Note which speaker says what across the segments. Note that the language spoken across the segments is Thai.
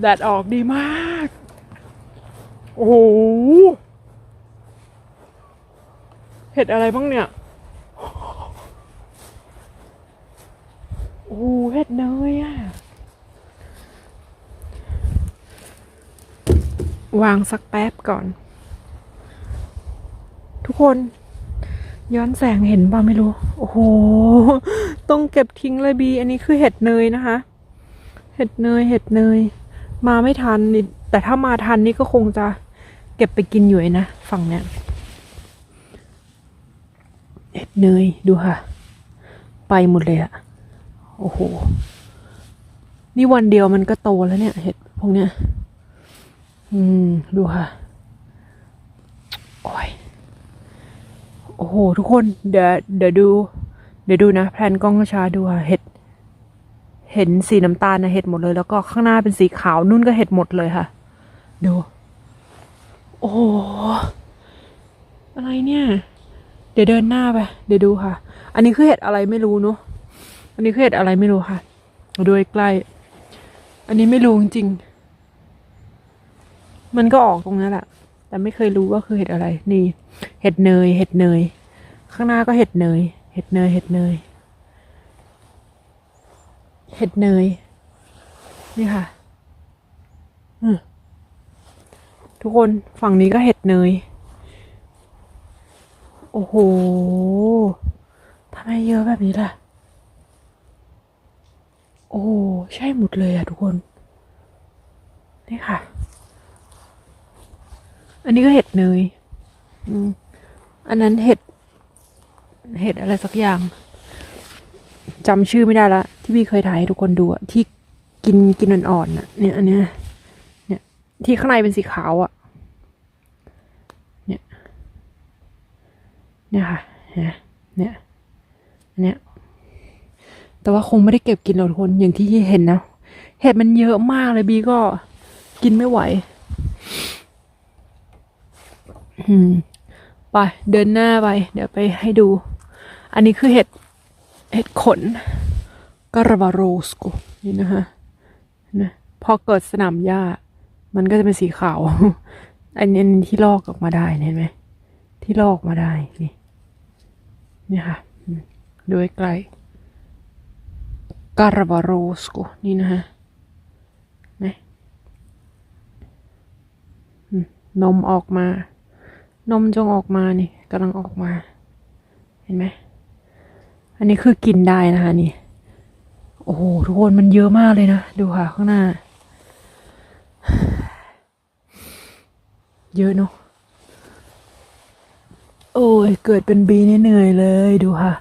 Speaker 1: แดดออกดีมาก โอ้โห เห็ดอะไรบ้างเนี่ย โอ้โหเห็ดเนยอะวางสักแป๊บก่อน ทุกคน ย้อนแสงเห็นป่ะไม่รู้ โอ้โห ต้องเก็บทิ้งเลยบี อันนี้คือเห็ดเนยนะคะ เห็ดเนยเห็ดเนย มาไม่ทันนี่แต่ถ้ามาทันนี่ก็คงจะเก็บไปกินอยู่นะฝั่งเนี้ยเห็ดเนยดูค่ะ ไปหมดเลยอะโอ้โห นี่วันเดียวมันก็โตแล้วเนี่ย เห็ดพวกเนี้ย อืม ดูค่ะ โอ้ย โอ้โห ทุกคน เดี๋ยวเดี๋ยวดู เดี๋ยวดูนะ แพลนกล้องช้าดูค่ะ เห็ด เห็นสีน้ำตาลนะเห็ดหมดเลย แล้วก็ข้างหน้าเป็นสีขาวนุ่นก็เห็ดหมดเลยค่ะ ดู โอ้อะไรเนี่ย เดี๋ยวเดินหน้าไป เดี๋ยวดูค่ะ อันนี้คือเห็ดอะไรไม่รู้เนอะอันนี้คือเห็ดอะไรไม่รู้ค่ะดูใกล้อันนี้ไม่รู้จริงมันก็ออกตรงนั้นแหละ แต่ไม่เคยรู้ว่าคือเห็ดอะไร นี่ เห็ดเนย เห็ดเนย ข้างหน้าก็เห็ดเนย เห็ดเนย เห็ดเนย เห็ดเนย นี่ค่ะทุกคนฝั่งนี้ก็เห็ดเนย โอ้โหทำไมเยอะแบบนี้ล่ะ โอ้ใช่หมดเลยอะทุกคน นี่ค่ะ อันนี้ก็เห็ดเนย อืมอันนั้นเห็ด เห็ดอะไรสักอย่าง จำชื่อไม่ได้ละ ที่พี่เคยถ่ายให้ทุกคนดูอะที่กินกินอ่อนๆน่ะเนี่ยอันเนี้ยเนี่ย ที่ข้างในเป็นสีขาวอะเนี่ย เนี่ยค่ะเนี่ยเนี่ยอันเนี้ยแต่ว่าคงไม่ได้เก็บกินหรอกทุกคนอย่างที่เห็นนะเห็ดมันเยอะมากเลยบีก็กินไม่ไหวอืมไปเดินหน้าไป เดี๋ยวไปให้ดู อันนี้คือเห็ด เห็ดขนการาบาโรสโกนี่นะคะนะพอเกิดสนามหญ้า มันก็จะเป็นสีขาว อันนี้ที่ลอกออกมาได้เห็นไหมที่ลอกมาได้นี่นี่ค่ะดูใกล้การาบาโรสโกนี่นะฮะนะนมออกมา นมจงออกมานี่กำลังออกมา เห็นไหม อันนี้คือกินได้นะคะนี่ โอ้โหทุกคนมันเยอะมากเลยนะ ดูค่ะข้างหน้า เยอะเนาะโอ้ยเกิดเป็นบีนี่เหนื่อยเลยดูค่ะ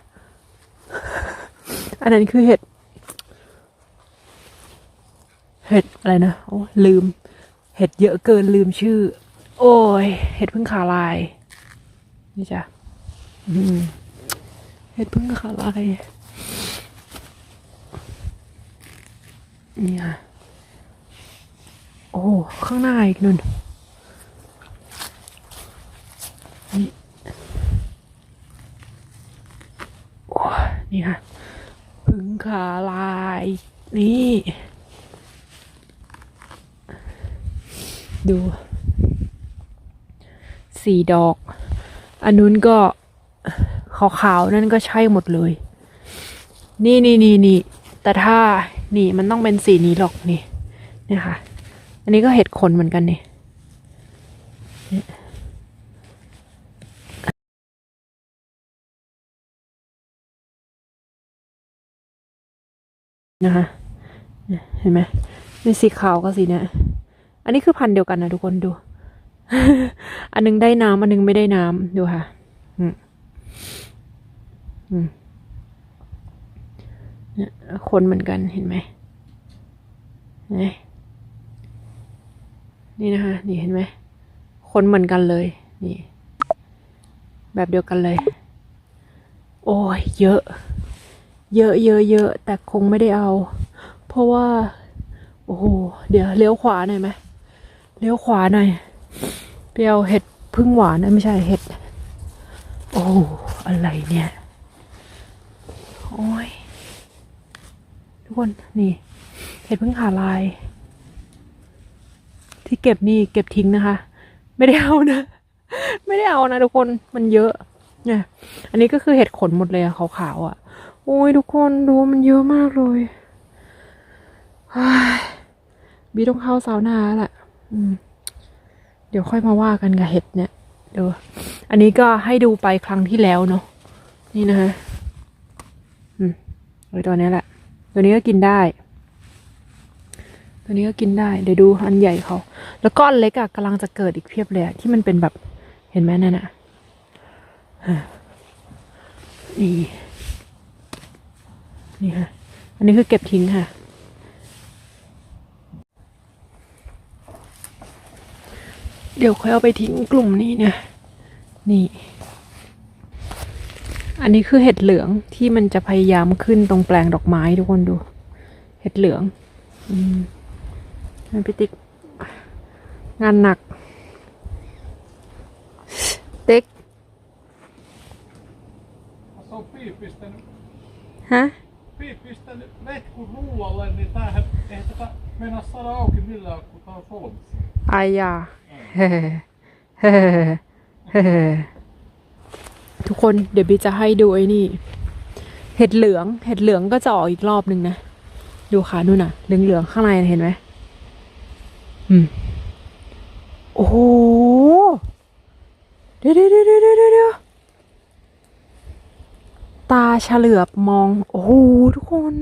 Speaker 1: อันนั้นคือเห็ด เห็ดอะไรนะโอ้ลืม เห็ดเยอะเกินลืมชื่อ โอ้ย เห็ดพึ่งขาลาย นี่จ้ะอืม เห็ดพึ่งขาลายนี่ค่ะ โอ้ ข้างหน้าอีกนุ่นนี่โอ้นี่ค่ะ พึ่งขาลาย นี่ ดู สี่ดอก อันนู้นก็ ขาวๆนั่นก็ใช่หมดเลย นี่นี่นี่นี่แต่ถ้านี่มันต้องเป็นสีนี้หรอกนี่นี่ค่ะ อันนี้ก็เห็ดขนเหมือนกันนี่นะคะเห็นไหมเป็นสีขาวกับสีเนี่ยอันนี้คือพันธุ์เดียวกันนะทุกคนดู อันนึงได้น้ำอันนึงไม่ได้น้ำดูค่ะอืม เนี่ยคนเหมือนกันเห็นไหมนี่นี่นะคะ นี่เห็นไหม คนเหมือนกันเลย นี่ แบบเดียวกันเลย โอ้ยเยอะ เยอะเยอะเยอะแต่คงไม่ได้เอา เพราะว่า โอ้โห เดี๋ยวเลี้ยวขวาหน่อยไหมเลี้ยวขวาหน่อยไปเอาเห็ดพึ่งหวานนะไม่ใช่เห็ด โอ้ อะไรเนี่ย โอ้ย ทุกคน นี่ เห็ดพึ่งขาลาย ที่เก็บนี่เก็บทิ้งนะคะ ไม่ได้เอานะ ไม่ได้เอานะทุกคนมันเยอะเนี่ยอันนี้ก็คือเห็ดขนหมดเลยอะขาวๆอะโอ้ยทุกคนดูมันเยอะมากเลยบีต้องเข้าซาวนาแล้วแหละเดี๋ยวค่อยมาว่ากันกับเห็ดเนี่ย เดี๋ยว อันนี้ก็ให้ดูไปครั้งที่แล้วเนาะ นี่นะคะ อ้ตัวนี้แหละ ตัวนี้ก็กินได้ ตัวนี้ก็กินได้ เดี๋ยวดูอันใหญ่เขา แล้วก็อันเล็กอะกำลังจะเกิดอีกเพียบเลยที่มันเป็นแบบ เห็นไหมนั่นอะอะนี่ นี่ค่ะ อันนี้คือเก็บทิ้งค่ะ เดี๋ยวค่อยเอาไปทิ้งกลุ่มนี้นะ นี่ อันนี้คือเห็ดเหลืองที่มันจะพยายามขึ้นตรงแปลงดอกไม้ทุกคนดู เห็ดเหลืองอืมมันพิติกงานหนัก เต็ก
Speaker 2: Se on piipistänyt,
Speaker 1: ฮะ
Speaker 2: piipistänyt letkun ruualle, niin tämähän ei tätä mennä saada auki millään, kun tää on solmissa.
Speaker 1: อายาเฮ้เฮ้เฮ้ ทุกคนเดี๋ยวบีจะให้ดูไอ้นี่ เห็ดเหลือง เห็ดเหลืองก็จะออกอีกรอบหนึ่งนะ ดูค่ะนู่นน่ะ เหลืองเหลืองข้างในเห็นไหมอืม โอ้โห เดี๋ยวเดี๋ยวเดี๋ยวเดี๋ยวเดี๋ยวเดี๋ยวตาเฉลือบมอง โอ้โห ทุกคน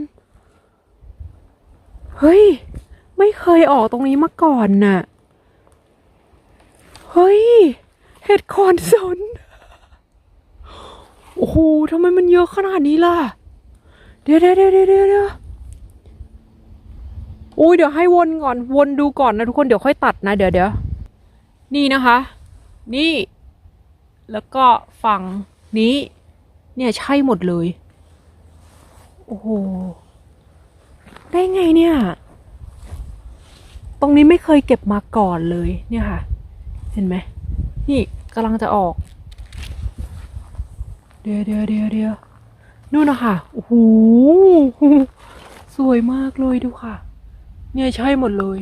Speaker 1: เฮ้ย ไม่เคยออกตรงนี้มาก่อนน่ะ เฮ้ย เห็ดคอนสน โอ้โหทำไมมันเยอะขนาดนี้ล่ะเดี๋ยวเดี๋ยวเดี๋ยวเดี๋ยวเดี๋ยวอุ้ยเดี๋ยวให้วนก่อน วนดูก่อนนะทุกคน เดี๋ยวค่อยตัดนะเดี๋ยวเดี๋ยวนี่นะคะ นี่ แล้วก็ฝั่งนี้ เนี่ยใช่หมดเลย โอ้โห ได้ไงเนี่ย ตรงนี้ไม่เคยเก็บมาก่อนเลย เนี่ยค่ะ เห็นไหม นี่กำลังจะออก เดี๋ยวเดี๋ยวเดี๋ยวเดี๋ยวนู่นนะคะโอ้โหสวยมากเลยดูค่ะ เนี่ยใช่หมดเลย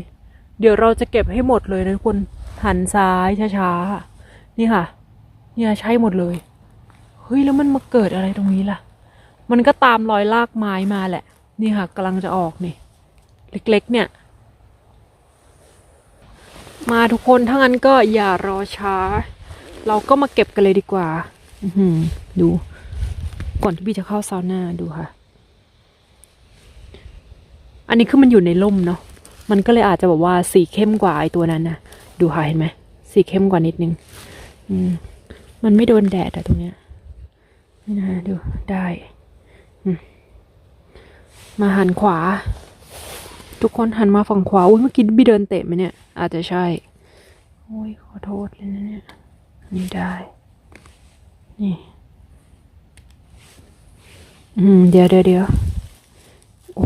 Speaker 1: เดี๋ยวเราจะเก็บให้หมดเลยนะทุกคนหันซ้ายช้าๆนี่ค่ะ เนี่ยใช่หมดเลยเฮ้ยแล้วมันมาเกิดอะไรตรงนี้ล่ะ มันก็ตามรอยลากไม้มาแหละ นี่ค่ะกำลังจะออกนี่ เล็กๆ เนี่ย มาทุกคนถ้างั้นก็อย่ารอช้า เราก็มาเก็บกันเลยดีกว่า ดู ก่อนที่พี่จะเข้าซาวน่าดูค่ะ อันนี้คือมันอยู่ในร่มเนาะ มันก็เลยอาจจะแบบว่าสีเข้มกว่าไอตัวนั้นนะดูค่ะเห็นไหม สีเข้มกว่านิดนึง อืม มันไม่โดนแดดอะตรงเนี้ยนี่นะดูได้มมาหันขวา ทุกคนหันมาฝั่งขวา อุ้ยเมื่อกี้พี่เดินเตะไหมเนี่ย อาจจะใช่ โอ้ยขอโทษเลยนะเนี่ย นี่ได้ นี่อืมเดี๋ยวเดี๋ยวเดี๋ยวโอ้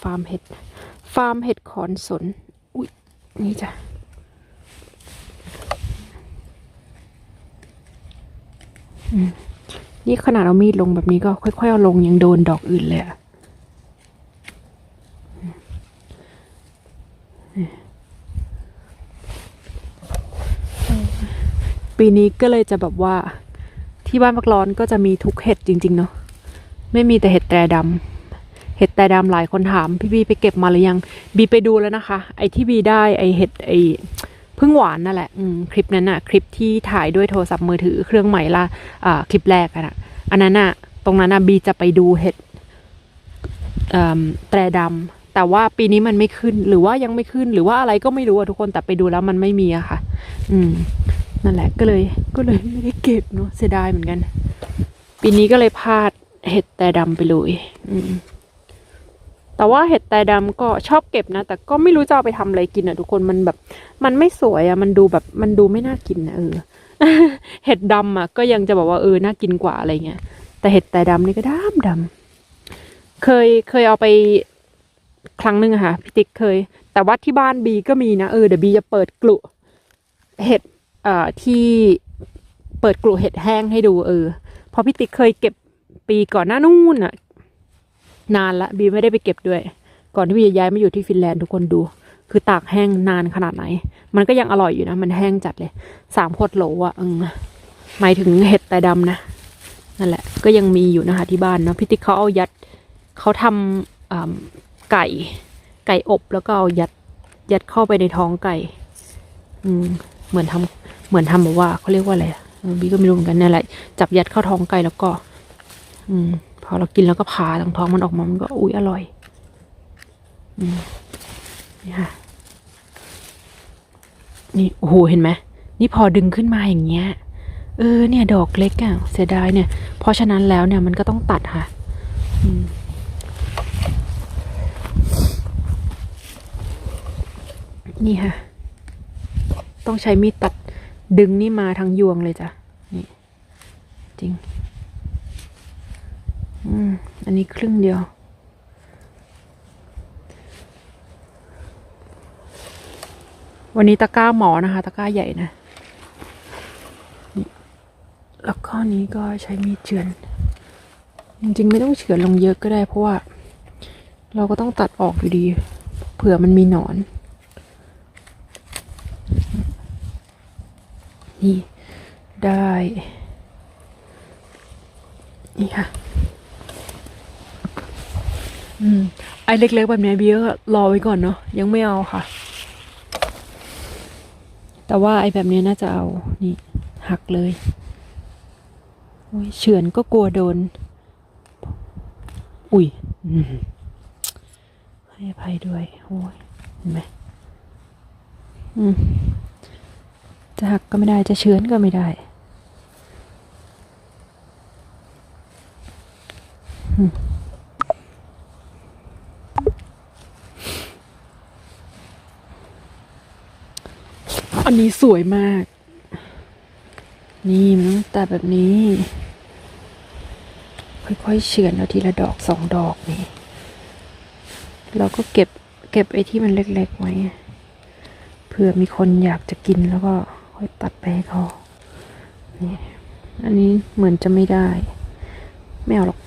Speaker 1: ฟาร์มเห็ด ฟาร์มเห็ดขอนสน อุ้ยนี่จ้ะอืมนี่ขนาดเอามีดลงแบบนี้ก็ค่อยๆเอาลงยังโดนดอกอื่นเลยอะปีนี้ก็เลยจะแบบว่า ที่บ้านพักร้อนก็จะมีทุกเห็ดจริง ๆ เนาะไม่มีแต่เห็ดแตรดำเห็ดแตรดำหลายคนถามพี่บีไปเก็บมาหรือยัง บีไปดูแล้วนะคะ ไอที่บีได้ไอเห็ดไอพึ่งหวานนั่นแหละอืคลิปนั้นอะคลิปที่ถ่ายด้วยโทรศัพท์มือถือเครื่องใหม่ละอ่าคลิปแรกอะนะอันนั้นอะตรงนั้นอะบีจะไปดูเห็ดแตรดำแต่ว่าปีนี้มันไม่ขึ้นหรือว่ายังไม่ขึ้นหรือว่าอะไรก็ไม่รู้อะทุกคนแต่ไปดูแล้วมันไม่มีอะค่ะ อืม นั่นแหละก็เลยก็เลยไม่ได้เก็บเนาะเสียดายเหมือนกัน ปีนี้ก็เลยพลาดเห็ดแต่ดำไปเลยอืมแต่ว่าเห็ดแต่ดำก็ชอบเก็บนะ แต่ก็ไม่รู้จะเอาไปทำอะไรกินอะทุกคนมันแบบ มันไม่สวยอะ มันดูแบบมันดูไม่น่ากินนะเออ เห็ดดำอะ ก็ยังจะบอกว่าเออน่ากินกว่าอะไรเงี้ยแต่เห็ดแต่ดำนี่ก็ดำดำเคยเคยเอาไปครั้งหนึ่งค่ะพี่ติ๊กเคย แต่ว่าที่บ้านบีก็มีนะเออเดี๋ยวบีจะเปิดกลุ่เห็ด เอ่อที่เปิดกลุ่เห็ดแห้งให้ดูเออเพอพี่ติ๊กเคยเก็บปีก่อนหน้านู่นอะนานละบีไม่ได้ไปเก็บด้วย ก่อนที่พี่จะย้ายมาอยู่ที่ฟินแลนด์ทุกคนดู คือตากแห้งนานขนาดไหน มันก็ยังอร่อยอยู่นะ มันแห้งจัดเลยสามขวดโหลอะเออหมายถึงเห็ดแต่ดำนะนั่นแหละ ก็ยังมีอยู่นะคะที่บ้านเนาะพี่ติ๊กเขาเอายัดเขาทำไก่ ไก่อบแล้วก็เอายัดยัดเข้าไปในท้องไก่ อืม เหมือนทำเหมือนทำแบบว่าเขาเรียกว่าอะไรบีก็ไม่รู้เหมือนกันนั่แหละจับยัดเข้าท้องไก่แล้วก็ อืม พอเรากินแล้วก็ผาทางท้องมันออกมามันก็อุ้ยอร่อย อืมนี่ค่ะนี่โอ้โหเห็นไหมนี่พอดึงขึ้นมาอย่างเงี้ย เออเนี่ยดอกเล็กอะเสียดายเนี่ย เพราะฉะนั้นแล้วเนี่ยมันก็ต้องตัดค่ะ อืมนี่ค่ะ ต้องใช้มีดตัดดึงนี่มาทั้งยวงเลยจ้ะ นี่ จริง อืม อันนี้ครึ่งเดียว วันนี้ตะกร้าหมอนะคะ ตะกร้าใหญ่นะนี่แล้วก็นี้ก็ใช้มีดเฉือน จริงๆ ไม่ต้องเฉือนลงเยอะก็ได้ เพราะว่า เราก็ต้องตัดออกอยู่ดี เผื่อมันมีหนอน นี่ได้ นี่ค่ะ อืม ไอ้เล็กๆแบบเนี้ยเบียก็รอไว้ก่อนเนาะยังไม่เอาค่ะ แต่ว่าไอ้แบบเนี้ยน่าจะเอานี่หักเลยโอ้ยเฉือนก็กลัวโดน อุ้ยให้อภัยด้วย โอ้ยเห็นไหมอืม จะหักก็ไม่ได้จะเฉือนก็ไม่ได้อันนี้สวยมาก นี่มันต้องตัดแบบนี้ ค่อยๆเฉือนเอาทีละดอกสองดอกนี่ เราก็เก็บเก็บไอ้ที่มันเล็กๆไว้ เผื่อมีคนอยากจะกินแล้วก็ อยตัดไปให้เขานี่อันนี้เหมือนจะไม่ได้ ไม่เอาหรอก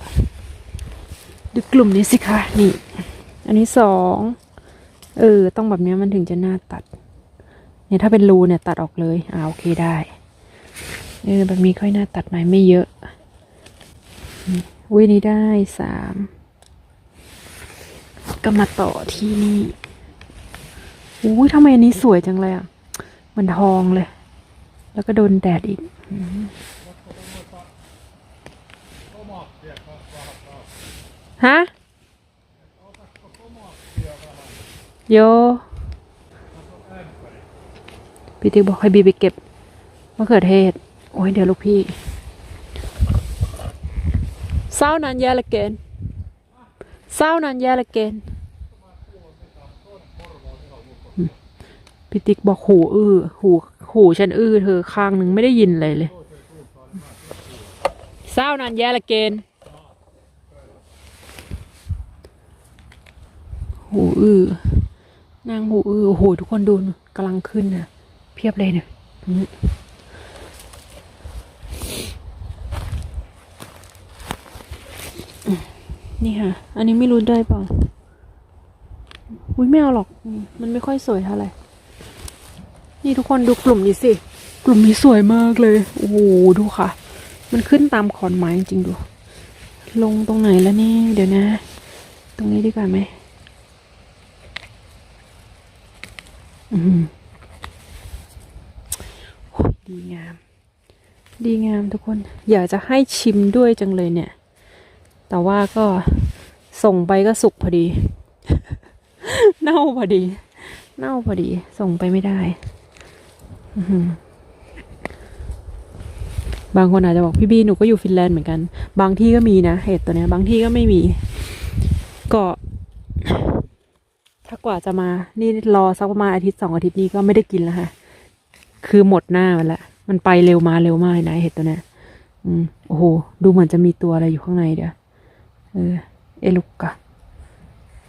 Speaker 1: ดูกลุ่มนี้สิคะนี่ อันนี้สองเออ ต้องแบบนี้มันถึงจะน่าตัด เนี่ยถ้าเป็นรูเนี่ยตัดออกเลยอ่าโอเคได้เออแบบนี้ค่อยน่าตัดหน่อยไม่เยอะนี่อุ้ยนี่ได้สามก็มาต่อที่นี่อุ้ยทำไมอันนี้สวยจังเลยอะเหมือนทองเลย แล้วก็โดนแดดอีก ฮะ โยพี่ติ๊กบอกให้บีไปเก็บมะเขือเทศ โอ้ยเดี๋ยวลูกพี่เศร้านานแย่ละเกนเศร้านานแย่ละเกน พี่ติ๊กบอกหูอื้อหูหูฉันอื้อเธอข้างหนึ่งไม่ได้ยินเลยเลยเศร้านานแย่ละเกนหูอื้อนางหูอื้อโอ้โหทุกคนดูกำลังขึ้นน่ะเพียบเลยเนี่ยนี่ค่ะ อันนี้ไม่รู้ได้เปล่าอุ้ยไม่เอาหรอกมมันไม่ค่อยสวยเท่าไหร่ นี่ทุกคนดูกลุ่มนี้สิ กลุ่มนี้สวยมากเลย โอ้โหดูค่ะ มันขึ้นตามขอนไม้จริงๆดู ลงตรงไหนแล้วนี่ เดี๋ยวนะ ตรงนี้ดีกว่าไหมอืมโอ้ยดีงาม ดีงามทุกคน อยากจะให้ชิมด้วยจังเลยเนี่ย แต่ว่าก็ส่งไปก็สุกพอดี เน่าพอดี เน่าพอดี ส่งไปไม่ได้อื้อหือ บางคนอาจจะบอกพี่บีหนูก็อยู่ฟินแลนด์เหมือนกัน บางที่ก็มีนะเห็ดตัวเนี้ย บางที่ก็ไม่มี ก็ถ้ากว่าจะมา นี่รอสักประมาณอาทิตย์สองอาทิตย์นี้ก็ไม่ได้กินแล้วค่ะ คือหมดหน้ามันละ มันไปเร็วมาเร็วมากเลยนะเห็ดตัวเนี้ย อืมโอ้โห ดูเหมือนจะมีตัวอะไรอยู่ข้างในเดี๋ยว เออ เอลุกกะ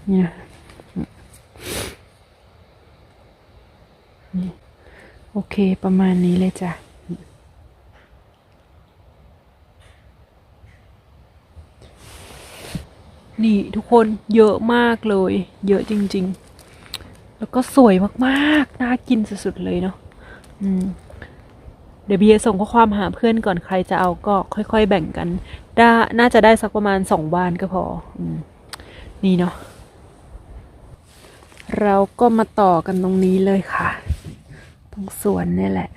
Speaker 1: เนี่ยนี่ โอเคประมาณนี้เลยจ้ะนี่ทุกคนเยอะมากเลย เยอะจริง ๆ แล้วก็สวยมากๆ น่ากินสุดๆเลยเนาะเดี๋ยวเบียส่งข้อความหาเพื่อนก่อนใครจะเอาก็ค่อย ๆ แบ่งกันได้น่าจะได้สักประมาณสองบานก็พออนี่เนาะเราก็มาต่อกันตรงนี้เลยค่ะ รงสวนนี่แหละ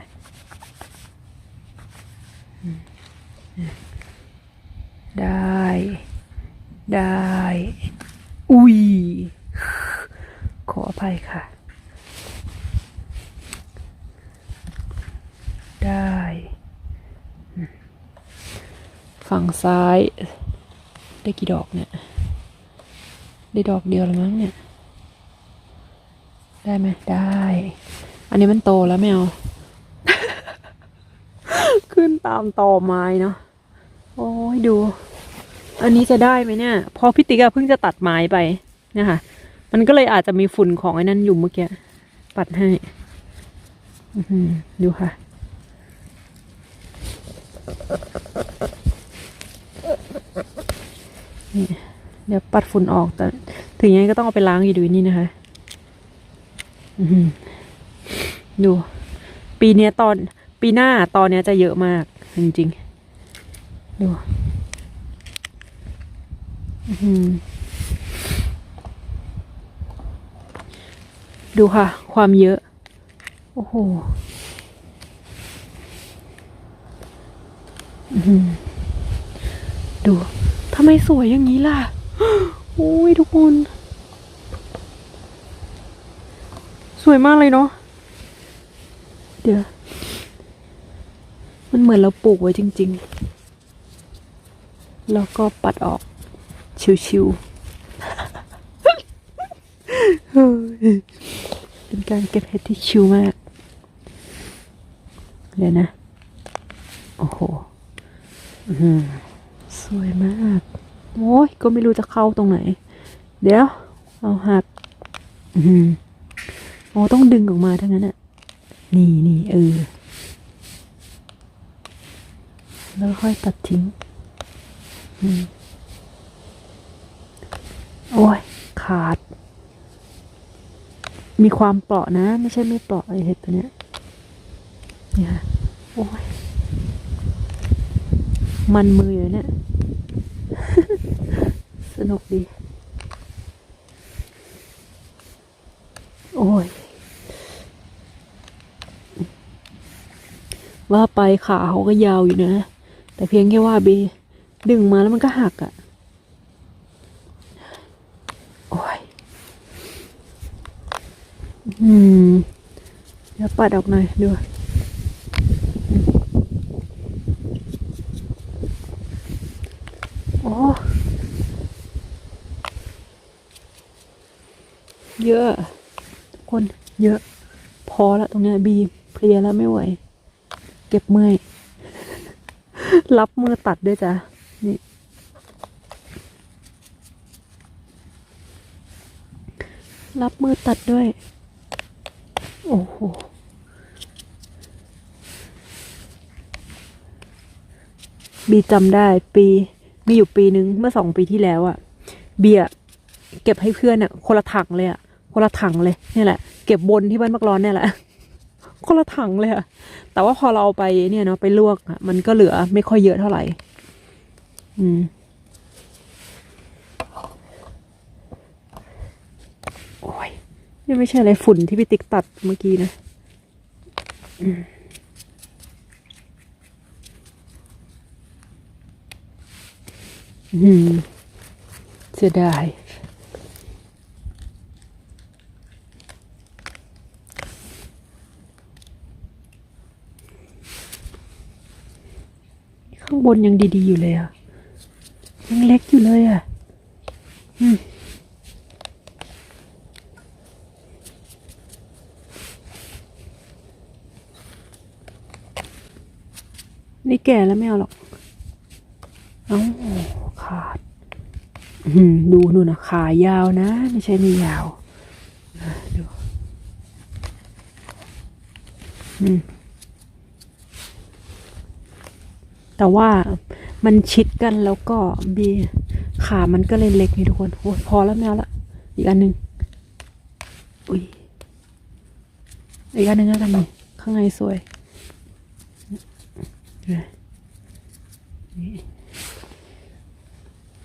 Speaker 1: ได้ ได้ อุ้ย ขออภัยค่ะ ได้ ฝั่งซ้าย ได้กี่ดอกเนี่ย ได้ดอกเดียวแล้วมั้งเนี่ย ได้ไหมได้ อันนี้มันโตแล้วไม่เอาขึ้นตามต่อไม้เนาะโอ้ยดู อันนี้จะได้ไหมเนี่ยเพอพี่ติ๊กะเพิ่งจะตัดไม้ไปเนะคะมันก็เลยอาจจะมีฝุ่นของไอ้นั่นอยู่เมื่อกี้ปัดให้อดูค่ะ นี่เดี๋ยวปัดฝุ่นออกแต่ ถึงยังไงก็ต้องเอาไปล้างอยู่ดีนี่นะคะ อื ดู ปีนี้ตอนปีหน้าตอนนี้จะเยอะมาก จริงๆ ดูดูค่ะ ความเยอะ โอ้โหดูทำไมสวยอย่างนี้ล่ะโอ้ยทุกคน สวยมากเลยเนาะ เดี๋ยว มันเหมือนเราปลูกไว้จริง ๆ แล้วก็ปัดออก ชิวๆเป็นการเก็บเห็ดที่ชิวมาก เดี๋ยวนะ โอ้โหอื้อหือสวยมาก โอ้ยก็ไม่รู้จะเข้าตรงไหน เดี๋ยว เอาหัก อือหือโอ้ต้องดึงออกมาทั้งนั้นอะ นี่นี่เออ แล้วค่อยตัดทิ้งอืมโอ้ย ขาด มีความเปราะนะ ไม่ใช่ไม่เปราะไอเห็ดตัวเนี้ยเนี่ยค่ะโอ้ย มันมืออยู่เนี่ย สนุกดี โอ้ย ว่าไปขาเขาก็ยาวอยู่นะ แต่เพียงแค่ว่าบีดึงมาแล้วมันก็หักอะ่ะ โอ้ย อืม เดี๋ยวปัดออกหน่อยดูโอ้ เยอะทุกคน เยอะ พอละตรงเนี้ยบีเพลียแล้วไม่ไหว เก็บเมื่อย รับมือตัดด้วยจ้ะ นี่ รับมือตัดด้วย โอ้โหบีจำได้ปีมีอยู่ปีนึงเมื่อสองปีที่แล้วอะ่ะ เบียร์เก็บให้เพื่อนอะ่ะคนละถังเลยอะ่ะคนละถังเลยนี่แหละ เก็บบนที่บ้านมักร้อนเนี่ยแหละ คนละถังเลยอะแต่ว่าพอเราเอาไปเนี่ยเนาะไปลวกอะมันก็เหลือไม่ค่อยเยอะเท่าไหร่ อืมโอ้ยนี่ไม่ใช่อะไรฝุ่นที่พี่ติ๊กตัดเมื่อกี้นะอืมอืมเสียดาย ข้างบนยังดีๆอยู่เลยอะ ยังเล็กอยู่เลยอะนี่แก่แล้วไม่เอาหรอก เอ้าขาดดูนู่นนะขายาวนะ ไม่ใช่ไม่ยาวดู อืม แต่ว่ามันชิดกันแล้วก็บีขามันก็เลยเล็กนี่ทุกคนโอ้ยพอแล้วไม่เอาละอีกอันหนึ่งอุ้ยอีกอันหนึ่งแล้วกันนี่ข้างในสวย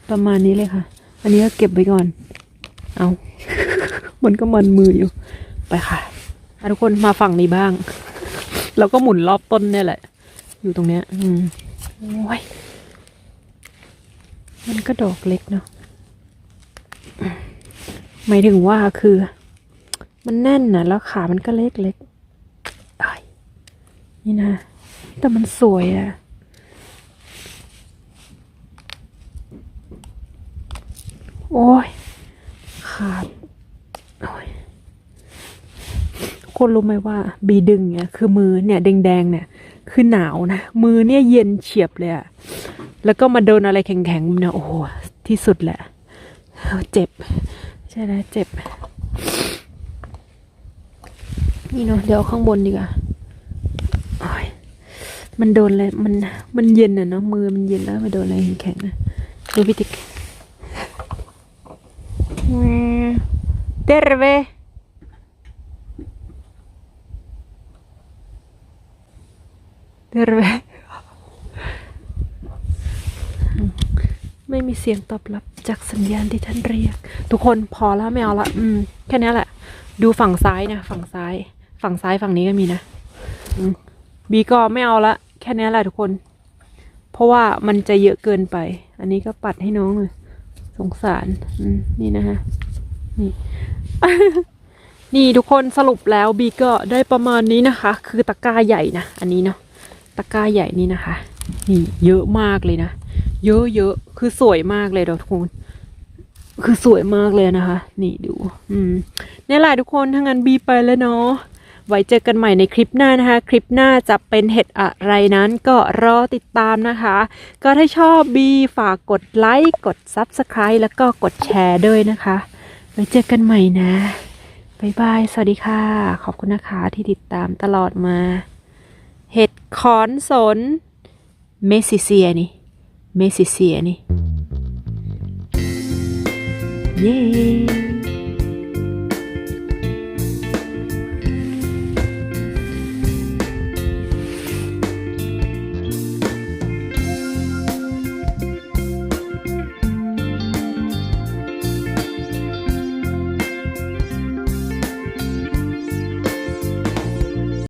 Speaker 1: ประมาณนี้เลยค่ะ อันนี้ก็เก็บไว้ก่อน เอา มันก็มันมืออยู่ ไปค่ะอะทุกคนมาฝั่งนี้บ้าง แล้วก็หมุนรอบต้นเนี่ยแหละ อยู่ตรงเนี้ย อืม โอ้ย มันก็ดอกเล็กเนาะหมายถึงว่าคือ มันแน่นนะแล้วขามันก็เล็กเล็กๆอ้นี่นะ แต่มันสวยอะโอ้ย ขาดโอ้ยคนรู้ไหมว่า บีดึงเนี่ย คือมือเนี่ยแดงๆเนี่ย คือหนาวนะ มือเนี่ยเย็นเฉียบเลยอะแล้วก็มาโดนอะไรแข็งๆเนี่ยโอ้โหที่สุดแหละเจ็บ ใช่แล้วเจ็บ นี่เนาะเดี๋ยวข้างบนดีกว่ามันโดนอะไรมันมันเย็นอะเนาะมือมันเย็นแล้วมาโดนอะไรแข็งๆนะดูพิติกเตอร์เว เดี๋ยวไม่มีเสียงตอบรับจากสัญญาณที่ท่านเรียก ทุกคนพอแล้วไม่เอาละอืมแค่นี้แหละ ดูฝั่งซ้ายนะฝั่งซ้าย ฝั่งซ้ายฝั่งนี้ก็มีนะบีก็ไม่เอาละแค่นี้แหละทุกคน เพราะว่ามันจะเยอะเกินไป อันนี้ก็ปัดให้น้องเลยสงสารอืนี่นะฮะนี่ นี่ทุกคนสรุปแล้วบีก็ได้ประมาณนี้นะคะ คือตะกร้าใหญ่นะ อันนี้เนาะ ตะกร้าใหญ่นี่นะคะ นี่เยอะมากเลยนะ เยอะเยอะคือสวยมากเลยเดี๋ยวทุกคนคือสวยมากเลยนะคะ นี่ดู อืมนี่แหละทุกคนถ้างั้นบีไปแล้วเนาะไว้เจอกันใหม่ในคลิปหน้านะคะ คลิปหน้าจะเป็นเห็ดอะไรนั้นก็รอติดตามนะคะ ก็ถ้าชอบบีฝากกดไลค์กด Subscribe แล้วก็กดแชร์ด้วยนะคะ ไว้เจอกันใหม่นะ บ๊ายบาย สวัสดีค่ะ ขอบคุณนะคะที่ติดตามตลอดมา เห็ดขอนสน เมซิเซียนี่ เมซิเซียนี่ เย้